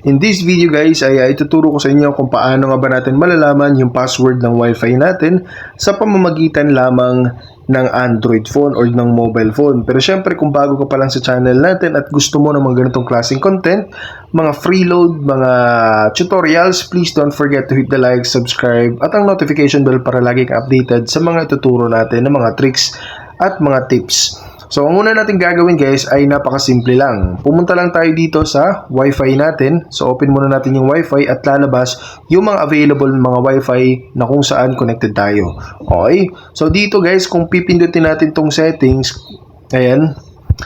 In this video guys ay ituturo ko sa inyo kung paano nga ba natin malalaman yung password ng wifi natin sa pamamagitan lamang ng Android phone or ng mobile phone. Pero syempre kung bago ka pa lang sa channel natin at gusto mo ng mga ganitong klaseng content, mga freeload, mga tutorials, please don't forget to hit the like, subscribe at ang notification bell para lagi kang updated sa mga ituturo natin ng mga tricks at mga tips. So, ang una natin gagawin guys ay napakasimple lang. Pumunta lang tayo dito sa Wi-Fi natin. So, open muna natin yung Wi-Fi at lalabas yung mga available mga Wi-Fi na kung saan connected tayo. Okay? So, dito guys, kung pipindutin natin tong settings, ayan.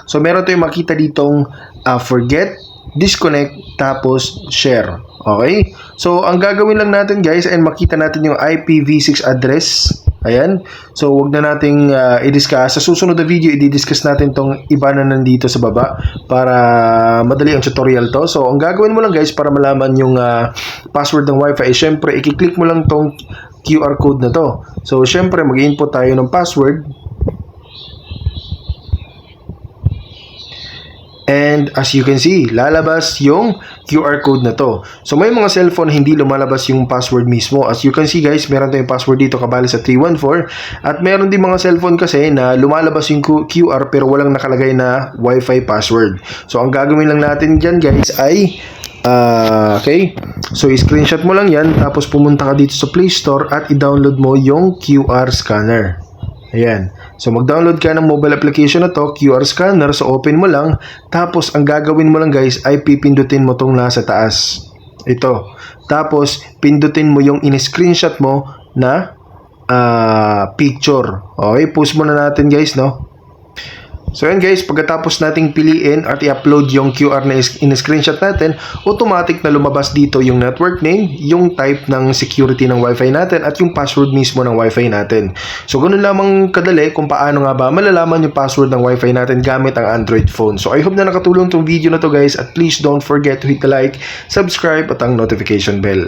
So, meron tayong makita ditong uh, forget, disconnect, tapos share. Okay? So, ang gagawin lang natin guys ay makita natin yung IPv6 address. Ayan. So, wag na nating uh, i-discuss. Sa susunod na video, i-discuss natin tong iba na nandito sa baba para madali ang tutorial to. So, ang gagawin mo lang guys para malaman yung uh, password ng wifi, eh, syempre, i-click mo lang tong QR code na to. So, syempre, mag-input tayo ng password. And as you can see, lalabas yung QR code na to. So may mga cellphone hindi lumalabas yung password mismo. As you can see guys, meron tayong password dito kabali sa 314 at meron din mga cellphone kasi na lumalabas yung QR pero walang nakalagay na Wi-Fi password. So ang gagawin lang natin diyan guys ay uh, okay. So i-screenshot mo lang 'yan tapos pumunta ka dito sa Play Store at i-download mo yung QR scanner. Ayan. So, mag-download ka ng mobile application na to, QR scanner. So, open mo lang. Tapos, ang gagawin mo lang guys ay pipindutin mo tong nasa taas. Ito. Tapos, pindutin mo yung in-screenshot mo na uh, picture. Okay, post mo na natin guys, no? So yan guys, pagkatapos nating piliin at i-upload yung QR na in-screenshot natin, automatic na lumabas dito yung network name, yung type ng security ng wifi natin at yung password mismo ng wifi natin. So ganun lamang kadali kung paano nga ba malalaman yung password ng wifi natin gamit ang Android phone. So I hope na nakatulong tong video na to guys at please don't forget to hit the like, subscribe at ang notification bell.